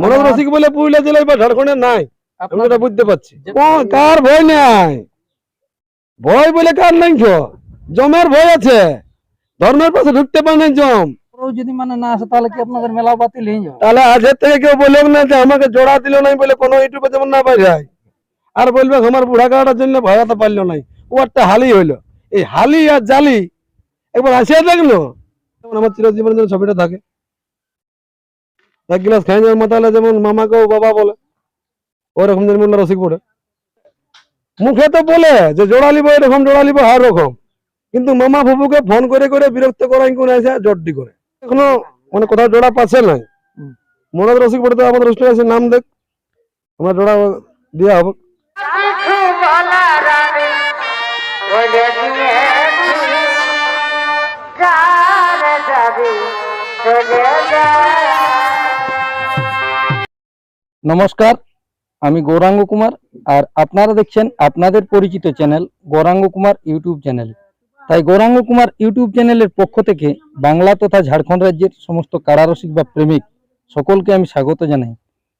মনোজ রসিক বলে পুরুলিয়া জেলায় বা ঝাড়খণ্ডে নাই। আমি এটা বুঝতে পারছি। ও, কার ভয় নাই? ভয় বলে কার নাই জমের ভয় আছে। ধর্মের পাশে ঢুকতে পারে জম। যদি মানে না আসে তাহলে কি আপনাদের মেলা বাতিল হয়ে যাবে? তাহলে আজের থেকে কেউ না যে আমাকে জোড়া দিল নাই বলে কোনো ইউটিউবে যেমন না পাই যায়। আর বলবে আমার বুড়া কাটার জন্য ভাগাতে পারল নাই। ও একটা হালি হইল। এই হালি আর জালি একবার আসিয়া দেখল। আমার চিরজীবনের জন্য ছবিটা থাকে। এক গ্লাস খাই যাওয়ার মাতালে যেমন মামাকেও বাবা বলে। ওরকম যেন মোল্লা রসিক পড়ে মুখে তো বলে যে জোড়া লিব এরকম জোড়া লিব আর রকম কিন্তু মামা ফুপুকে ফোন করে করে বিরক্ত করাই কোন এসে জড্ডি করে। এখনও মানে কোথাও জোড়া পাচ্ছে নাই। মনোজ রসিক পড়তে আমাদের হোস্টেলে আছে নাম দেখ। আমার জোড়া দেওয়া হবে। নমস্কার, আমি গৌরাঙ্গ কুমার আর আপনারা দেখছেন আপনাদের পরিচিত channel Gouranga Kumar YouTube channel. তাই গৌরাঙ্গ কুমার ইউটিউব চ্যানেলের পক্ষ থেকে বাংলা তথা ঝাড়খণ্ড রাজ্যের সমস্ত কারারসিক বা প্রেমিক সকলকে আমি স্বাগত জানাই।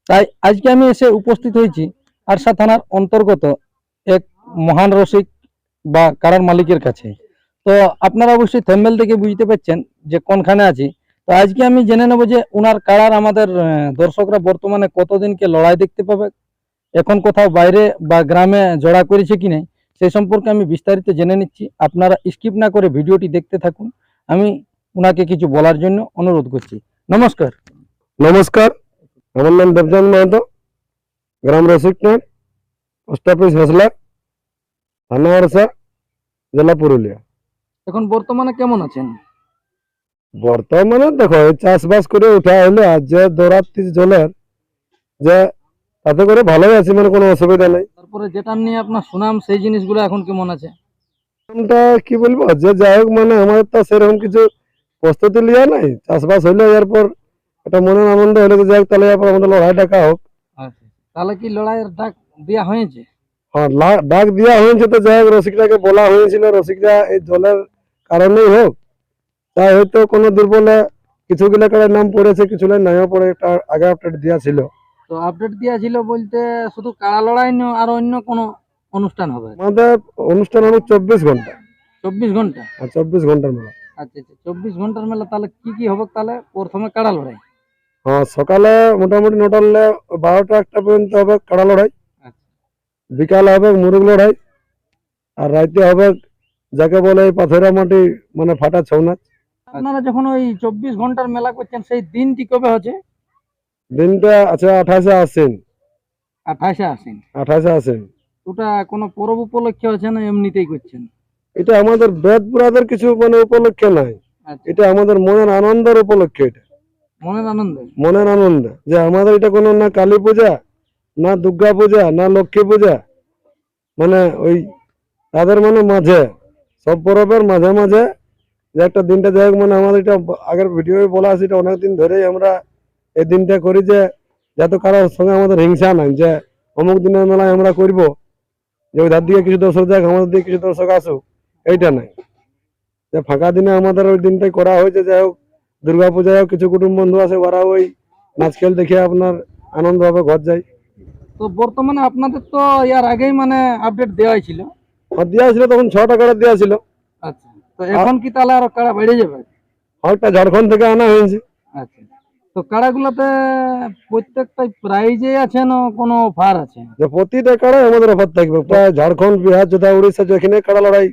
তাই আজকে আমি এসে উপস্থিত হয়েছি আরসা থানার অন্তর্গত এক মহান রসিক বা কারার মালিকের কাছে। তো আপনারা অবশ্যই থেম্বেল থেকে বুঝতে পারছেন যে কোনখানে আছি। তো আজকে আমি জেনে নেব যে উনার কারার আমাদের দর্শকরা বর্তমানে কতদিনকে লড়াই দেখতে পাবে এখন কোথাও বাইরে বা গ্রামে জড়া করেছে কি নাই সেই সম্পর্কে আমি বিস্তারিত জেনে নিচ্ছি। আপনারা স্কিপ না করে ভিডিওটি দেখতে থাকুন। আমি উনাকে কিছু বলার জন্য অনুরোধ করছি। নমস্কার। নমস্কার। আমার নাম দেবজান মাহাতো গ্রাম রসিকনাথ পোস্ট অফিস হাসলা থানা জেলা পুরুলিয়া। এখন বর্তমানে কেমন আছেন? বর্তমানে দেখো চাষবাস করে উঠা হলো আর যে দৌড়াত্তি জলের যে তাতে করে ভালোই আছি মানে কোনো অসুবিধা নেই। তারপরে যেটা নিয়ে আপনার সুনাম সেই জিনিসগুলো এখন কেমন আছে? নামটা কি বলব? যে যাই হোক মানে আমাদের তো সেরকম কিছু প্রস্তুতি লিয়া নাই। চাষবাস হইল এরপর একটা মনের আনন্দ হলো যে যাই হোক তাহলে এরপর আমাদের লড়াই ডাকা হোক। আচ্ছা। তাহলে কি লড়াইয়ের ডাক দেওয়া হয়েছে? হ্যাঁ ডাক দেওয়া হয়েছে তো যাই হোক রসিকটাকে বলা হয়েছিল। রসিকরা এই জলের কারণেই হোক তাই হয়তো কোনো দুর্বলে কিছু গুলা কারের নাম পড়েছে কিছু নাইও পড়ে একটা আগে আপডেট দেওয়া ছিল। তো আপডেট দেওয়া ছিল বলতে শুধু কারা লড়াই আর অন্য কোনো অনুষ্ঠান হবে? আমাদের অনুষ্ঠান হবে চব্বিশ ঘণ্টা। চব্বিশ ঘণ্টা? আর চব্বিশ ঘণ্টার মেলা। আচ্ছা আচ্ছা চব্বিশ ঘণ্টার মেলা তাহলে কি কি হবে তাহলে? প্রথমে কাড়া লড়াই? হ্যাঁ সকালে মোটামুটি নটালে বারোটা একটা পর্যন্ত হবে কাড়া লড়াই। আচ্ছা। বিকালে হবে মুরগ লড়াই। আর রাইতে হবে যাকে বলে এই পাথরের মাটি মানে ফাটা ছৌ নাচ। আপনারা যখন ওই চব্বিশ ঘণ্টার মেলা করছেন সেই দিনটি কবে হচ্ছে? দিনটা আছে আঠাশে আসেন আঠাশে আসেন আঠাশে আসেন ওটা কোনো পরব উপলক্ষে হচ্ছে না এমনিতেই করছেন? এটা আমাদের বেদ পুরাদের কিছু মানে উপলক্ষে নাই আচ্ছা। এটা আমাদের মনের আনন্দের উপলক্ষে এটা। মনের আনন্দে? মনের আনন্দ। যে আমাদের এটা কোনো না কালী পূজা না দুর্গা পূজা না লক্ষ্মী পূজা মানে ওই তাদের মানে মাঝে সব পরবের মাঝে মাঝে যে একটা দিনটা যাই হোক মানে আমাদের এটা আগের ভিডিও বলা আছে এটা অনেকদিন ধরেই আমরা এই দিনটা করি যে যাতে কারোর সঙ্গে আমাদের হিংসা নাই যে অমুক দিনের মেলায় আমরা করব যে ওই দিকে কিছু দর্শক যাক আমাদের দিকে কিছু দর্শক আসুক এইটা নাই। যে ফাঁকা দিনে আমাদের ওই দিনটাই করা হয়েছে যাই হোক দুর্গা পূজায় কিছু কুটুম বন্ধু আছে ওরা ওই নাচ খেল দেখে আপনার আনন্দ ভাবে ঘর যায়। তো বর্তমানে আপনাদের তো ইয়ার আগেই মানে আপডেট দেওয়াই ছিল। আর দেওয়া ছিল তখন ছ টাকাটা দেওয়া ছিল। আচ্ছা। তো এখন কি তাহলে আরও কাড়া বেড়ে যাবে? হয়টা ঝাড়খণ্ড থেকে আনা হয়েছে। আচ্ছা। তো কাড়াগুলোতে প্রত্যেকটাই প্রাইজে আছে না কোনো অফার আছে? যে প্রতিটা কাড়াই আমাদের অফার থাকবে। প্রায় ঝাড়খণ্ড বিহার যেটা উড়িষ্যা যেখানে কাড়া লড়াই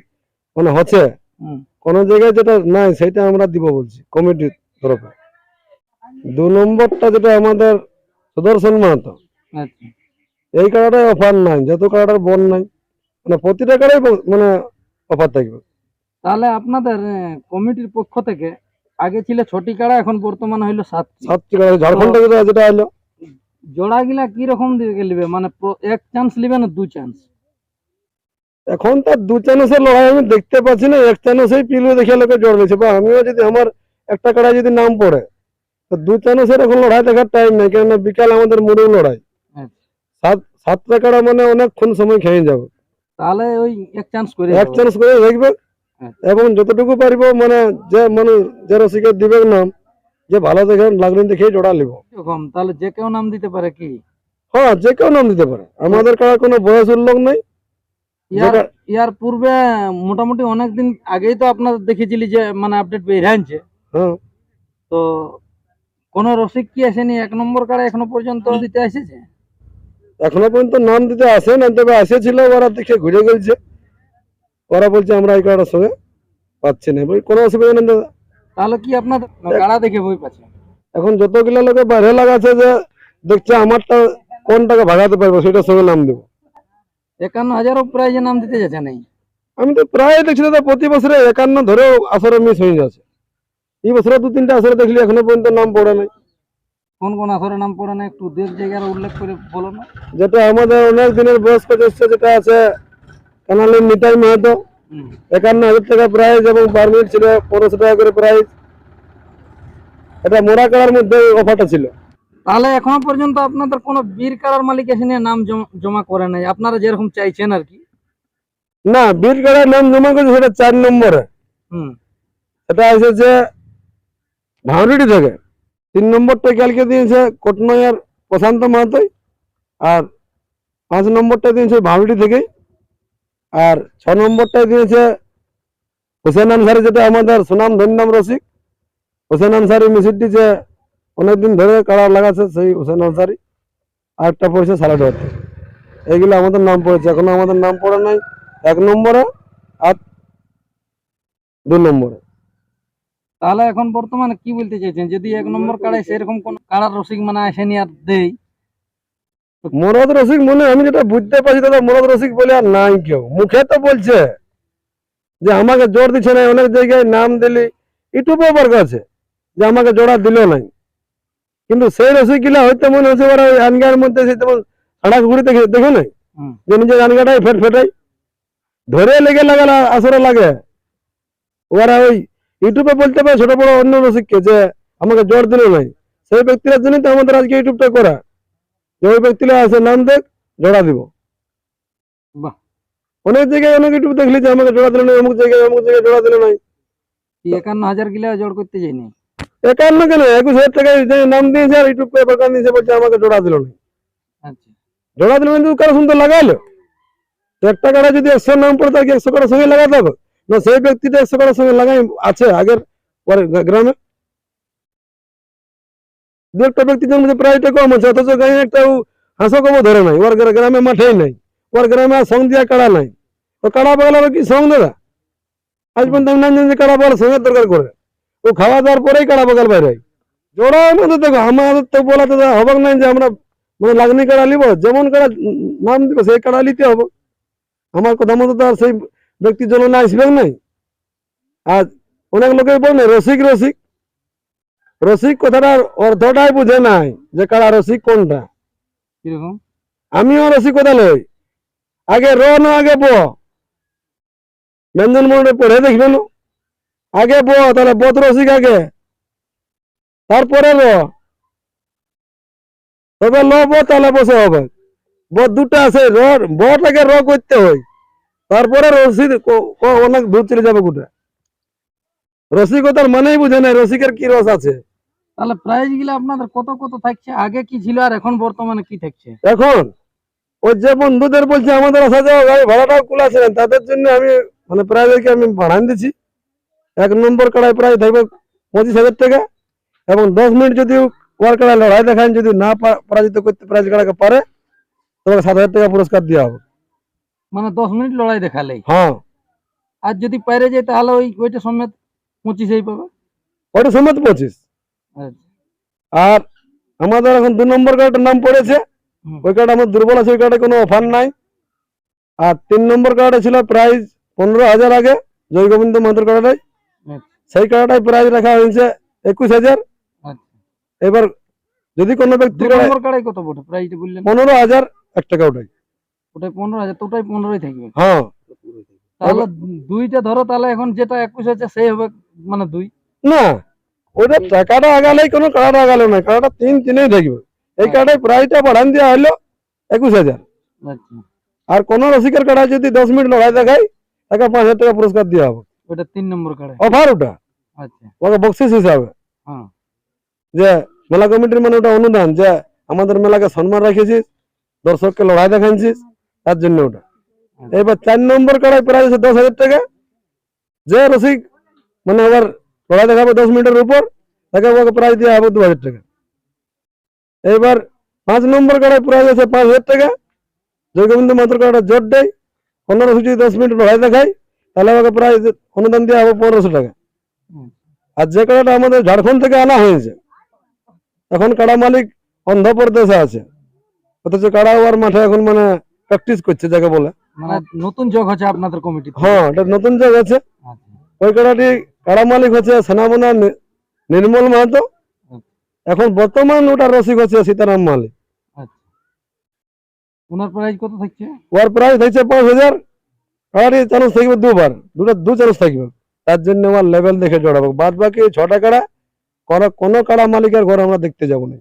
মানে হচ্ছে কোন জায়গায় যেটা নাই সেটা আমরা দিব বলছি কমিটির তরফে। দু নম্বরটা যেটা আমাদের সুদর্শন মাহাতো। আচ্ছা। এই কাড়াটাই অফার নাই যত কাড়াটার বল নাই মানে প্রতিটা কাড়াই মানে অফার থাকবে। তাহলে আপনাদের কমিটির পক্ষ থেকে আগে ছিল ছটি কাড়া এখন বর্তমানে হইল সাতটি। সাতটি কাড়া ঝাড়খণ্ড থেকে যেটা- যেটা জোড়া গিলা কি রকম দিকে নিবে মানে এক চান্স নিবে না দু চান্স এখন তার দু চানসের লড়াই আমি দেখতে পাচ্ছি না এক চানসেই পিলু দেখে লোকে জড় দিয়েছে। বা আমিও যদি আমার একটা কাড়ায় যদি নাম পড়ে তো দু চানসের এখন লড়াই দেখার টাইম নেই কেননা বিকাল আমাদের মুড়ে লড়াই। আচ্ছা। সাত সাতটা কাড়া মানে অনেকক্ষণ সময় খেয়ে যাবে। তাহলে ওই এক চান্স করে এক চান্স করে দেখবে হ্যাঁ। এবং যতটুকু পারিব মানে যে মানে যে রসিকের দিবে নাম যে ভালো দেখে লাগনি দেখে জোড়া নিব এরকম তাহলে যে কেউ নাম দিতে পারে কি? হ্যাঁ যে কেউ নাম দিতে পারে। আমাদের কাছে কোনো বয়স উল্লেখ নেই। ইয়ার পূর্বে মোটামুটি অনেক দিন আগেই তো আপনাদের দেখেছিলি যে মানে আপডেট বেরিয়েছে হ্যাঁ। তো কোন রসিক কি আসেনি? এক নম্বর কার্ড এখনও পর্যন্ত দিতে এসেছে? এখনও পর্যন্ত নাম দিতে আসে না তবে আসেছিল ওরা দেখে ঘুরে গেছে। ওরা বলছে আমরা এই কারোর সঙ্গে পাচ্ছি না। বলি, কোনো অসুবিধা নেই দাদা। তাহলে কি আপনার কাড়া দেখে বই পাচ্ছে? এখন যতগুলো লোকে বাইরে লাগাচ্ছে যে দেখছে আমারটা কোন টাকা ভাগাতে পারব সেটার সঙ্গে নাম দেবো। একান্ন হাজারও প্রায় যে নাম দিতে যাচ্ছে নাই। আমি তো প্রায় দেখছি দাদা প্রতি বছরে একান্ন ধরেও আসরে মিস হয়ে যাচ্ছে। এই বছরে দু তিনটা আসরে দেখলি এখনও পর্যন্ত নাম পড়ে নাই। কোন কোন আসরে নাম পড়ে না একটু দেশ জায়গার উল্লেখ করে বলো না। যেটা আমাদের অনেক দিনের বয়স্ক যেটা আছে কানালের নিতাই মাহাতো। একান্ন হাজার টাকা প্রাইজ এবং পার মিনিট ছিল পনেরোশো টাকা করে প্রাইজ এটা মোড়া করার মধ্যে অফারটা ছিল। তাহলে এখনও পর্যন্ত আপনাদের কোনো বীর কারার মালিক এসে নিয়ে নাম জমা- করে নাই। আপনারা যেরকম চাইছেন আর কি। না বীর কাড়ার নাম জমা করেছে সেটা চার নম্বরে। এটা এসেছে ভাঁড়ুটি থেকে। তিন নম্বরটা কালকে দিয়েছে কটনয়ার প্রশান্ত মাহাতোই আর পাঁচ নম্বরটা দিয়েছে ভাঁড়ুটি থেকেই। আর ছ নম্বরটাই দিয়েছে হোসেন আনসারি, যেটা আমাদের সুনাম ধন্যাম রসিক। হোসেন আনসারি মিশিরটি যে অনেকদিন ধরে কাড়া লাগাচ্ছে সেই হোসেন আনসারি। আর একটা পড়েছে সালাড এইগুলো আমাদের নাম পড়েছে, এখনও আমাদের নাম পড়ে নাই। এক নম্বরে আর দু নম্বরে। তাহলে এখন বর্তমানে কি বলতে চাইছেন? যদি এক নম্বর কাড়ায় সেরকম কোন কাড়ার রসিক মানে আসেনি আর দেই মরদ রসিক মনে আমি যেটা বুঝতে পারছি দাদা মরদ রসিক বলে আর নাই কেউ। মুখে তো বলছে যে আমাকে জোর দিচ্ছে না অনেক জায়গায় নাম দিলি ইউটিউবে বর্গ আছে যে আমাকে জোড়া দিল নাই। কিন্তু সেই রসিক গিলা হয়তো মনে হচ্ছে ওরা আনগার মধ্যে সেই তেমন আড়াক ঘুরি দেখে দেখো নাই। যে নিজের আনগাটাই ফেট ফেটাই। ধরে লেগে লাগালে আসরে লাগে। ওরা ওই ইউটিউবে বলতে পারে ছোট বড় অন্য রসিককে যে আমাকে জোর দিল নাই। সেই ব্যক্তিরা জন্যই তো আমাদের আজকে ইউটিউবটা করা। যে আছে নাম দেখ জোড়া দিব। বাহ। অনেক জায়গায় অনেক ইউটিউব দেখলি যে আমাকে জোড়া দিল না অমুক জায়গায় অমুক জায়গায় জোড়া দিল নাই। একান্ন হাজার জোর করতে যায়নি? একান্ন কেন? একুশ হাজার নাম দিয়েছে আর ইউটিউব পেপার কান দিয়েছে বলছে আমাকে জোড়া দিল না আচ্ছা। জোড়া দিল কিন্তু কারও শুনতে লাগাইলো একটা কাড়া যদি একশো নাম পড়ে তাকে একশো কাড়ার সঙ্গে লাগাতে হবে? না সেই ব্যক্তিটা একশো কাড়ার সঙ্গে লাগাই আছে আগের পরে গ্রা- গ্রামে দু একটা ব্যক্তির জন্য প্রায়টা কম আছে, অথচ গায়ে একটা হাঁসো কমও ধরে নাই, ওর গ্রামে মাঠেই নাই, ওর গ্রামে আর সং দিয়া কাড়া নাই। ও কাড়া পাগলার কি সং দাদা আজ পর্যন্ত আমি জানি যে কাড়া পাগল সঙ্গে দরকার করে। ও খাওয়া দাওয়ার পরেই কাড়া পাগল বাইরে। জোড়ার মধ্যে দেখো, আমাদের তো বলা তো হবে নাই যে আমরা মানে লাগনি কাড়া নিব, যেমন কাড়া নাম দিব, সেই কাড়া নিতে হবে। আমার কথা মতো তো আর সেই ব্যক্তির জন্য না আসবে নাই। আর অনেক লোকে বলে, রসিক রসিক। রসিক কথাটার অর্থটাই বুঝে নাই যে কাড়া রসিক কোনটা। কীরকম? আমিও রসিক কথা লই। আগে র না আগে ব। ব্যঞ্জন মনে পড়ে দেখবেন আগে ব তাহলে বত রসিক আগে। তারপরে র। তবে ল ব তাহলে বসে হবে। ব দুটা আছে র বটাকে র করতে হয়। তারপরে রসিক ক- অনেক দূর চলে যাবে গোটা। রসিকতার মানেই বুঝে নাই রসিকের কি রস আছে। তাহলে প্রাইজগুলা আপনাদের কত কত থাকছে? আগে কি ছিল আর এখন বর্তমানে কি থাকছে? এখন ওই যে বন্ধুদের বলছে আমাদের আসা যাওয়া গাড়ি ভাড়াটাও খোলা আছে তাদের জন্য আমি মানে প্রাইভেটকে আমি বাড়ান দিচ্ছি এক নম্বর কাড়ায় প্রায় থাকবে পঁচিশ হাজার টাকা এবং দশ মিনিট যদি ওয়ার কাড়ায় লড়াই দেখান যদি না পরাজিত করতে প্রাইজ কাড়াকে পারে তবে সাত হাজার টাকা পুরস্কার দেওয়া হবে। মানে দশ মিনিট লড়াই দেখালে হ্যাঁ। আর যদি পাইরে যায় তাহলে ওই ওইটা সমেত পঁচিশেই পাবে? ওইটা সমেত পঁচিশ। আর আমাদের এখন দু নম্বর কার্ডের নাম পড়েছে। ওই কার্ড আমার দুর্বল আছে ওই কার্ডে কোনো অফার নাই। আর তিন নম্বর কার্ডে ছিল প্রাইস পনেরো হাজার আগে জয় গোবিন্দ মাহাতোর কার্ডে। আচ্ছা। সেই কার্ডটাই প্রাইস রাখা হয়েছে একুশ হাজার। আচ্ছা। এবার যদি কোনো ব্যক্তি কত বটে বললেন? পনেরো হাজার এক টাকা ওটাই ওটাই পনেরো হাজার তো ওটাই পনেরোই থাকবে। হ্যাঁ। তাহলে দুইটা ধরো তাহলে এখন যেটা একুশ আছে সেই হবে মানে দুই। না ওটা টাকাটা আগালেই কোনো কার্ডটা আগালো না কার্ডটা তিন তিনেই থাকবে এই কার্ডে প্রাইসটা বাড়ান দেওয়া হলো একুশ হাজার। আচ্ছা। আর কোন রসিকের কার্ডে যদি দশ মিনিট লড়াই দেখায় তাকে পাঁচ হাজার টাকা পুরস্কার দেওয়া হবে। ওটা তিন নম্বর কাড়াই অফার ওটা? আচ্ছা। ওকে বক্সিস হিসাবে। হ্যাঁ। যে মেলা কমিটির মানে ওটা অনুদান যে আমাদের মেলাকে সম্মান রাখেছিস দর্শককে লড়াই দেখাচ্ছিস তার জন্য ওটা। এবার চার নম্বর কাড়ায় আছে দশ হাজার টাকা। যে রসিক মানে আবার লড়াই দেখাবে দশ মিনিটের উপর তাকে ওকে প্রাইজ দেওয়া হবে দু হাজার টাকা। এবার পাঁচ নম্বর কাড়ায় প্রাইজ আছে পাঁচ হাজার টাকা। জয়গোবিন্দ মাত্র কাড়াটা জোর দেয় পনেরো যদি দশ মিনিট লড়াই দেখায় তাহলে ওকে প্রাইজ অনুদান দেওয়া হবে পনেরোশো টাকা। আর যে কাড়াটা আমাদের ঝাড়খণ্ড থেকে আনা হয়েছে এখন কাড়া মালিক অন্ধ্রপ্রদেশে আছে। অথচ কাড়া ওয়ার মাঠে এখন মানে প্র্যাকটিস করছে যাকে বলে। মানে নতুন যোগ হচ্ছে আপনাদের কমিটি হ্যাঁ এটা নতুন জায়গা আছে। ওই কাড়াটি কাড়া মালিক হচ্ছে সেনাবনা নির্মল মাহাতো। এখন বর্তমান ওটা রসিক হচ্ছে সীতারাম মালিক। ওনার প্রাইজ কত থাকছে? ওর প্রাইস হয়েছে পাঁচ হাজার। কাড়াটি চান্স থাকবে দুবার। দুটো দু চান্স থাকবে। তার জন্য আমার লেভেল দেখে জড়াবো। বাদ বাকি ছটা কাড়া কোনো কোনো কাড়া মালিকের ঘর আমরা দেখতে যাব না।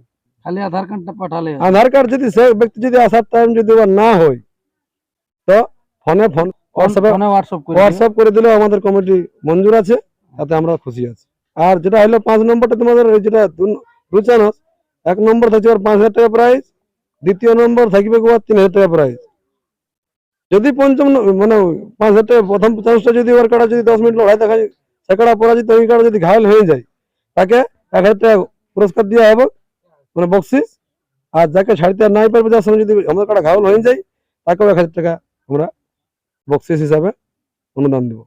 খালি আধার কার্ডটা পাঠালে আধার কার্ড যদি সে ব্যক্তি যদি আসার টাইম যদি না হয় তো ফোনে ফোন হোয়াটসঅ্যাপে হোয়াটসঅ্যাপ করে দিলেও আমাদের কমিটি মঞ্জুর আছে তাতে আমরা খুশি আছি। আর যেটা হলো পাঁচ নম্বরটা তোমাদের যেটা দু- চানস এক নম্বর থাকছে ওর পাঁচ হাজার টাকা প্রাইস দ্বিতীয় নম্বর থাকবে ওর তিন হাজার টাকা প্রাইস যদি পঞ্চম মানে পাঁচ হাজার টাকা প্রথম চান্সটা যদি ওর কাটা যদি দশ মিনিট লড়াই দেখা যায় সে পরাজিত ওই কাটা যদি ঘায়ল হয়ে যায় তাকে এক হাজার টাকা পুরস্কার দেওয়া হবে মানে বকশিস। আর যাকে ছাড়তে নাই পারবে যার সঙ্গে যদি আমাদের কাটা ঘায়ল হয়ে যায় তাকেও এক হাজার টাকা আমরা বকশিস হিসাবে অনুদান দেবো।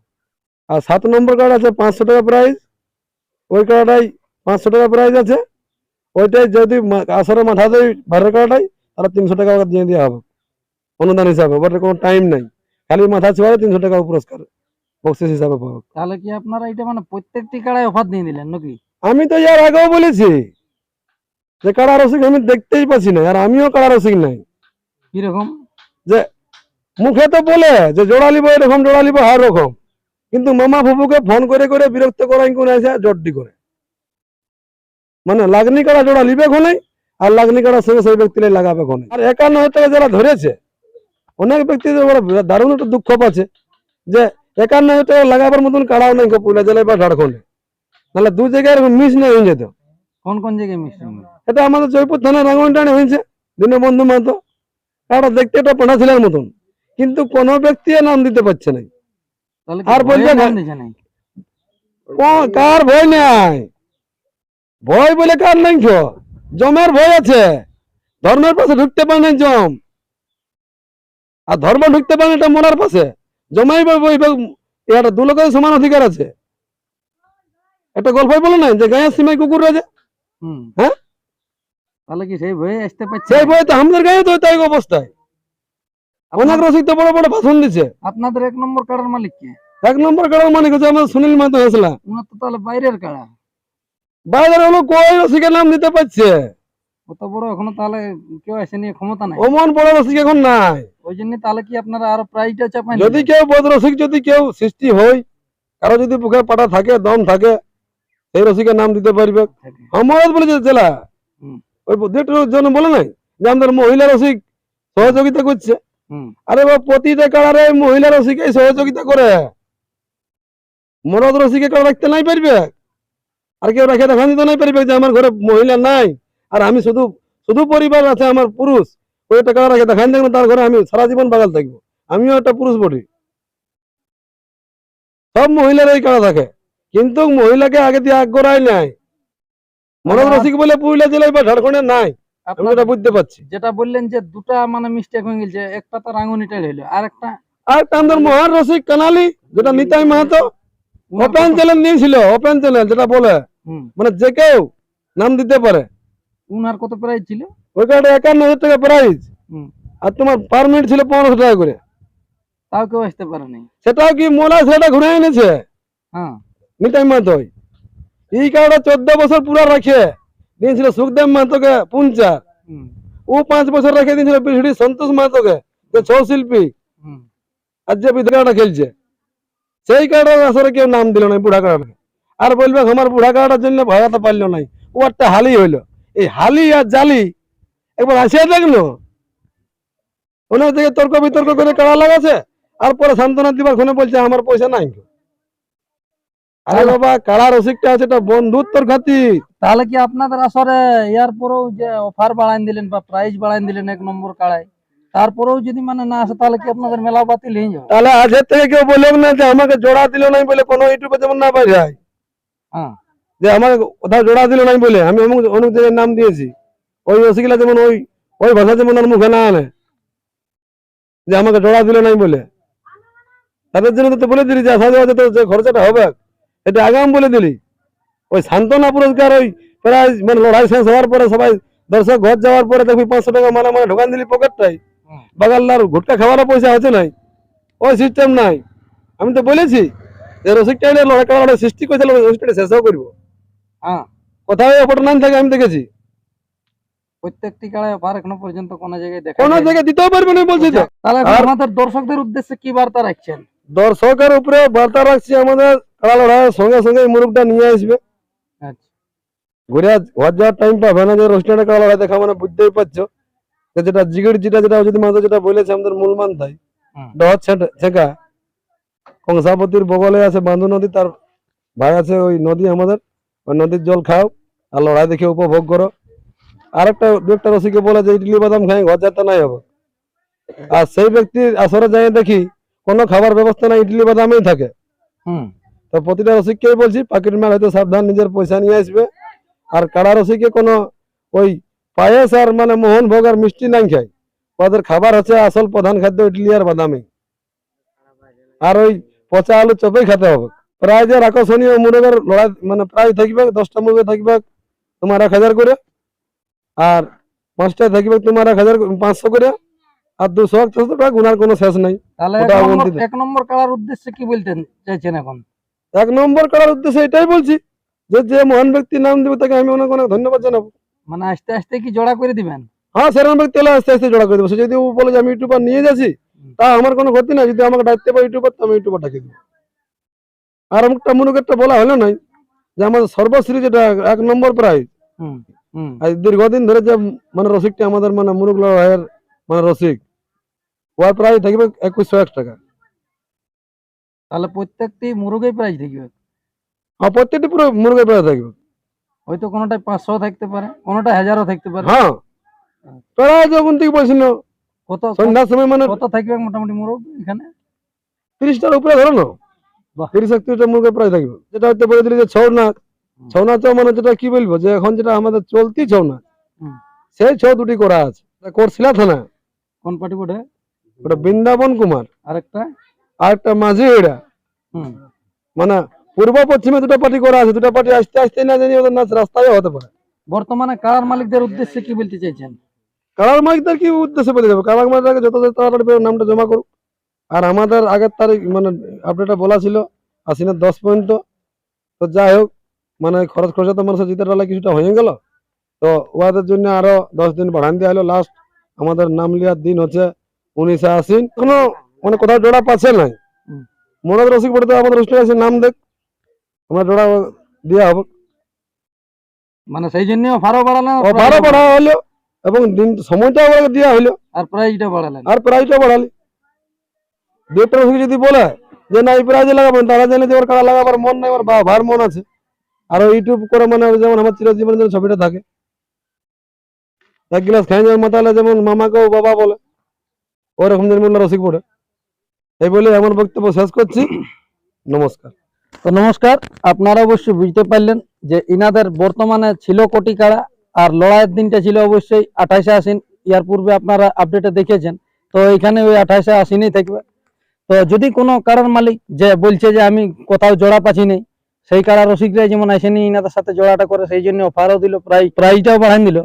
আর সাত নম্বর কার্ড আছে পাঁচশো টাকা প্রাইস ওই কার্ডটাই পাঁচশো টাকা প্রাইস আছে। ওইটাই যদি আসরে মাথা দেয় ভাড়ার কার্ডটাই তাহলে তিনশো টাকা ওকে দিয়ে দেওয়া হবে। অনুদান হিসাবে ওটার কোনো টাইম নাই। খালি মাথা ছোঁয়ালে তিনশো টাকা পুরস্কার বক্সিস হিসাবে পাবে। তাহলে কি আপনারা এটা মানে প্রত্যেকটি কাড়ায় অফার দিয়ে দিলেন নাকি? আমি তো ইয়ার আগেও বলেছি যে কাড়া রসিক আমি দেখতেই পাচ্ছি না আর আমিও কাড়া রসিক নাই। কীরকম? মুখে তো বলে যে জোড়া লিব এরকম জোড়া লিব হার রকম কিন্তু মামা ফুপুকে ফোন করে করে বিরক্ত করাই কোন করে। মানে লাগনি কাড়া জোড়া লিবে কোনে আর লাগনি কাড়ার সঙ্গে সেই ব্যক্তি লাগাবে কোনে। আর একান্ন হাজার যারা ধরেছে অনেক ব্যক্তি দারুণ একটা দুঃখ পাচ্ছে যে একান্ন হাজার টাকা লাগাবার মতন কাড়াও নেই পুরুলিয়া জেলায় বা ঝাড়খণ্ডে। নাহলে দু জায়গায় এরকম মিস নেই হয়ে যেত। কোন কোন জায়গায় মিষ্টি এটা আমাদের জয়পুর থানা রাঙ্গনটানে হয়েছে দীনবন্ধু মাহাতো। কারণ দেখতে এটা পাঠা ছেলের মতন। কিন্তু কোনো ব্যক্তি নাম দিতে পারছে না? আর বলছে কার ভয় নাই? ভয় বলে কার নাই জমের ভয় আছে। ধর্মের পাশে ঢুকতে পারে না জম। আর ধর্ম ঢুকতে পারে না এটা মরার পাশে। জমাই এটা দু লোকের সমান অধিকার আছে। একটা গল্প বলে না যে গায়ের সীমায় কুকুর আছে হ্যাঁ? তাহলে কি সেই ভয়ে আসতে পারছে সেই ভয় তো আমাদের গায়ে তো তাই অবস্থায়। অনেক রসিক তো বড় বড় ভাষণ দিছে। আপনাদের এক নম্বর কাড়ার মালিক কে? এক নম্বর কাড়ার মালিক হচ্ছে সুনীল মাহাতো হেসলা। উনার তো তাহলে বাইরের কাড়া। বাইরে হলো কই রসিকের নাম দিতে পারছে? অত বড় এখনও তাহলে কেউ আসেনি ক্ষমতা নাই। অমন বড় রসিক এখন নাই। ওই জন্য তাহলে কি আপনারা আরও প্রাইজটা চাপাই যদি কেউ বোধ রসিক যদি কেউ সৃষ্টি হয় কারও যদি বুকে পাটা থাকে দম থাকে সেই রসিকের নাম দিতে পারবে। আমার বলেছে জেলা। ওই দুটোর জন্য বলে নাই যে আমাদের মহিলা রসিক সহযোগিতা করছে। আরে বা প্রতিটা কারারে মহিলা রসিকে সহযোগিতা করে। মরদ রসিকে কারা রাখতে নাই পারবে? আর কেউ রাখে দেখান দিতে নাই পারবে যে আমার ঘরে মহিলা নাই। আর আমি শুধু শুধু পরিবার আছে আমার পুরুষ। ওই একটা কারা রাখে দেখান দেখবেন তার ঘরে আমি সারা জীবন বাগাল থাকব। আমিও একটা পুরুষ বটি। সব মহিলারাই কারা থাকে। কিন্তু মহিলাকে আগে দিয়ে আগ্রহাই নাই। মরদ রসিক বলে পুরুলিয়া জেলায় বা ঝাড়খণ্ডে নাই। আপনার বুঝতে পারছি। যেটা বললেন যে দুটা মানে মিস্টেক হয়ে গেছে একটা তো রাঙ্গুনিটা হইল আর একটা আর একটা আমাদের মহান রসিক কানালি যেটা নিতাই মাহাতো ওপেন চ্যানেল নিয়েছিল ওপেন চ্যানেল যেটা বলে মানে যে কেউ নাম দিতে পারে। উনার কত প্রাইজ ছিল? ওই কার্ডে একান্ন হাজার টাকা প্রাইস। আর তোমার পার মিনিট ছিল পনেরোশো টাকা করে। তাও কেউ আসতে পারেনি সেটাও কি মোলা সেটা ঘুরে এনেছে? হ্যাঁ। নিতাই মাহাতো এই কার্ডে চোদ্দ বছর পুরো রাখে। দিয়েছিল সুখদেব মাহাতোকে পুঞ্চার। হুম, ও পাঁচ বছর রেখে দিয়েছিল বিশড়ি সন্তোষ মাহাতোকে যে ছৌ শিল্পী। আর যে বিধবাটা খেলছে সেই কার্ডের আসলে কেউ নাম দিল না বুড়া কার্ডকে। আর বলবে আমার বুড়া কার্ডের জন্য ভাগাতে পারল নাই ও একটা হালি হইল। এই হালি আর জালি একবার আসিয়া দেখল। ওনার থেকে তর্ক বিতর্ক করে কাড়া লাগাছে? আর পরে সান্ত্বনা দিবার ক্ষণে বলছে আমার পয়সা নাই আরে বাবা কাড়া রসিকটা আছে এটা বন্ধুত্বর খাতির তাহলে কি আপনাদের আসরে ইয়ার পরেও যে অফার বাড়াই দিলেন বা প্রাইস বাড়াই দিলেন এক নম্বর কাড়ায় তারপরেও যদি মানে না আসে তাহলে কি আপনাদের মেলা বাতিল হয়ে যাবে? তাহলে আজের থেকে কেউ বলল না যে আমাকে জোড়া দিল নাই বলে কোনো ইউটিউবে যেমন না পাই যায়। হ্যাঁ। যে আমাকে কোথাও জোড়া দিল নাই বলে আমি অমুক অমুক জায়গায় নাম দিয়েছি। ওই রসিকলা যেমন ওই ওই ভাষা যেমন ওর মুখে না আনে। যে আমাকে জোড়া দিল নাই বলে। তাদের জন্য তো বলে দিলি যে আসা যাওয়া যে খরচাটা হবে। এটা আগাম বলে দিলি। ওই সান্ত্বনা পুরস্কার ওই প্রায় মানে লড়াই শেষ হওয়ার পরে সবাই দর্শক ঘর যাওয়ার পরে দেখবি পাঁচশো টাকা মানে মানে ঢোকান দিলি পকেটটাই বাগাল্লার গুটকা খাওয়ারও পয়সা আছে নাই? ওই সিস্টেম নাই। আমি তো বলেছি যে রসিকটা এলে লড়াই একটা সৃষ্টি করেছিল রসিকটা শেষও করব। হ্যাঁ। কোথাও অপর নাম থাকে আমি দেখেছি। প্রত্যেকটি কাড়ায় অফার এখনও পর্যন্ত কোনো জায়গায় দেখা কোনো জায়গায় দিতেও পারবে না বলছি তো। তাহলে এখন আমাদের দর্শকদের উদ্দেশ্যে কি বার্তা রাখছেন? দর্শকের উপরে বার্তা রাখছি আমাদের খেলা লড়াইয়ের সঙ্গে সঙ্গে মুরগটা নিয়ে আসবে। আচ্ছা। ঘুরে ঘর যাওয়ার টাইম পাবে না যে রোস্টারে খেলা লড়াই দেখা মানে বুঝতেই পারছ? যেটা জিগির যেটা যেটা যদি মাঝে যেটা বলেছে আমাদের মূল মান্থাই হুম। ডহর ছেঁকা। কংসাপতির বগলে আছে বান্ধু নদী তার ভাই আছে ওই নদী আমাদের। ওই নদীর জল খাও আর লড়াই দেখে উপভোগ করো। আর একটা দু একটা রসিকে বলে যে ইডলি বাদাম খাই ঘর যেতে নাই হবে। আর সেই ব্যক্তির আসরে যাই দেখি কোনো খাবার ব্যবস্থা নাই ইডলি বাদামই থাকে। হুম। তো প্রতিটা রসিককেই বলছি পাখির মেল হয়তো সাবধান নিজের পয়সা নিয়ে আসবে। আর কাড়া রসিকে কোনো ওই পায়েস আর মানে মোহন ভোগ আর মিষ্টি নাই খায়। ওদের খাবার হচ্ছে আসল প্রধান খাদ্য ইডলি আর বাদামি আর ওই পচা আলু চপেই খেতে হবে। প্রায় যে আকর্ষণীয় মুরগের লড়াই মানে প্রায় থাকবে দশটা মুরগি থাকবে তোমার এক হাজার করে। আর পাঁচটায় থাকবে তোমার এক হাজার পাঁচশো করে। আর দুশো চারশো টাকা গুনার কোনো শেষ নাই। এক নম্বর বলতে এক নম্বর কাড়ার উদ্দেশ্যে কি বলতেন চাইছেন এখন? এক নম্বর করার উদ্দেশ্যে এটাই বলছি যে যে মহান ব্যক্তির নাম দেবে তাকে আমি অনেক অনেক ধন্যবাদ জানাব। মানে আস্তে আস্তে কি জোড়া করে দিবেন? হ্যাঁ সেরকম ব্যক্তি হলে আস্তে আস্তে জোড়া করে দেবো। সে যদি ও বলে যে আমি ইউটিউবার নিয়ে যাচ্ছি তা আমার কোনো ক্ষতি নাই। যদি আমাকে দায়িত্ব পাই ইউটিউবার তো আমি ইউটিউবার ডাকে দেবো। আর একটা মুনুকেরটা বলা হলো নাই যে আমাদের সর্বশ্রী যেটা এক নম্বর প্রাইজ। আর দীর্ঘদিন ধরে যে মানে রসিকটা আমাদের মানে মুরুগ লড়াইয়ের মানে রসিক ওর প্রাইজ থাকবে একুশশো এক টাকা। তাহলে প্রত্যেকটি মুরগেই প্রাইস থাকবে আর প্রত্যেকটি পুরো মুরগের প্রাইজ থাকবে হয়তো কোনোটায় পাঁচশো থাকতে পারে কোনোটা হাজারও থাকতে পারে। হ্যাঁ। প্রায় যখন থেকে বলছিল কত সন্ধ্যার সময় মানে কত থাকবে মোটামুটি মুরগ এখানে? তিরিশটার উপরে ধরো না। তিরিশ একত্রিশটা মুরগের প্রায় থাকবে যেটা হয়তো বলে দিলি যে ছৌ নাচ। ছৌ নাচ মানে যেটা কি বলব যে এখন যেটা আমাদের চলতি ছৌ নাচ। সেই ছৌ দুটি করা আছে। করছিলা থানা। কোন পার্টি বোর্ডে ওটা বৃন্দাবন কুমার। আরেকটা? আর একটা মাঝি এরা মানে পূর্ব পশ্চিমে দুটো পার্টি করা আছে দুটো পার্টি আসতে আসতে না জানি ওদের নাচ রাস্তায় হতে পারে। বর্তমানে কারার মালিকদের উদ্দেশ্যে কি বলতে চাইছেন? কালার মাইকদের কি উদ্দেশ্যে বলে যাবে? কালার মাইকদেরকে যত তাড়াতাড়ি নামটা জমা করুক। আর আমাদের আগের তারিখ মানে আপডেটটা বলা ছিল আশ্বিনের দশ পর্যন্ত। তো যাই হোক মানে খরচ খরচা তো মানুষের জিতে ডালা কিছুটা হয়ে গেল। তো ওদের জন্য আরও দশ দিন বাড়ান দেওয়া হলো। লাস্ট আমাদের নাম লিয়ার দিন হচ্ছে উনিশে আশ্বিন। কোনো মানে কোথাও জোড়া পাচ্ছে নাই। মনোজ রসিক পড়তে আমাদের আছে নাম দেখ। আমরা জোড়া দেওয়া হবে। মানে সেই জন্য অফারও বাড়া হলো এবং দিন দেওয়া হলো। আর প্রাইসটা বাড়ালেন। আর বাড়ালি। দুটো রসিক যদি বলে যে না এই প্রাইজে লাগাবেন তারা জানে যে ওর লাগাবার মন নাই ওর বা- ভার মন আছে। আর ইউটিউব করে মানে যেমন আমার চিরজীবনের জন্য ছবিটা থাকে। এক গ্লাস খাই যাওয়ার মাতালে যেমন মামাকেও বাবা বলে ওরকম যেমন রসিক পড়ে এই বলে আমার বক্তব্য শেষ করছি। নমস্কার। তো নমস্কার, আপনারা অবশ্যই বুঝতে পারলেন যে ইনাদের বর্তমানে ছিল কোটি কাড়া আর লড়াইয়ের দিনটা ছিল অবশ্যই আঠাইশে আশ্বিন। ইয়ার পূর্বে আপনারা আপডেটে দেখেছেন। তো এখানে ওই আঠাইশে আশ্বিনই থাকবে। তো যদি কোনো কারার মালিক যে বলছে যে আমি কোথাও জোড়া পাচ্ছি নেই, সেই কারা রসিকরা যেমন আসেনি, ইনাদের সাথে জোড়াটা করে, সেই জন্য অফারও দিল, প্রায় প্রাইজটাও বাড়ান দিল।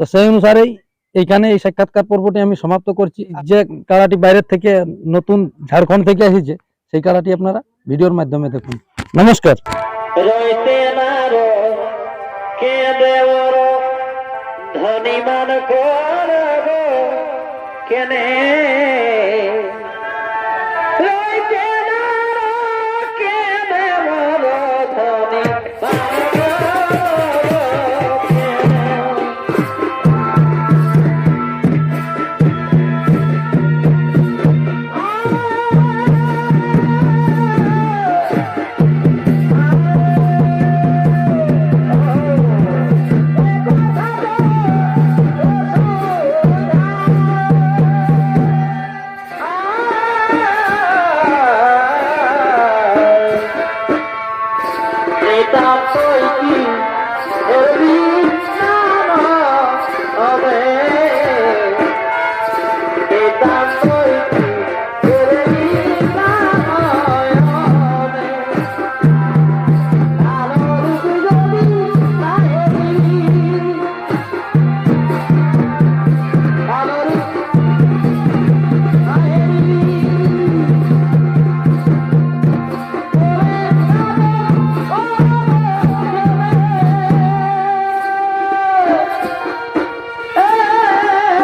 তো সেই অনুসারেই এইখানে এই সাক্ষাৎকার পর্বটি আমি সমাপ্ত করছি। যে কালাটি বাইরের থেকে নতুন ঝাড়খণ্ড থেকে এসেছে, সেই কালাটি আপনারা ভিডিওর মাধ্যমে দেখুন। নমস্কার। ধনী মান কেনে stop for you.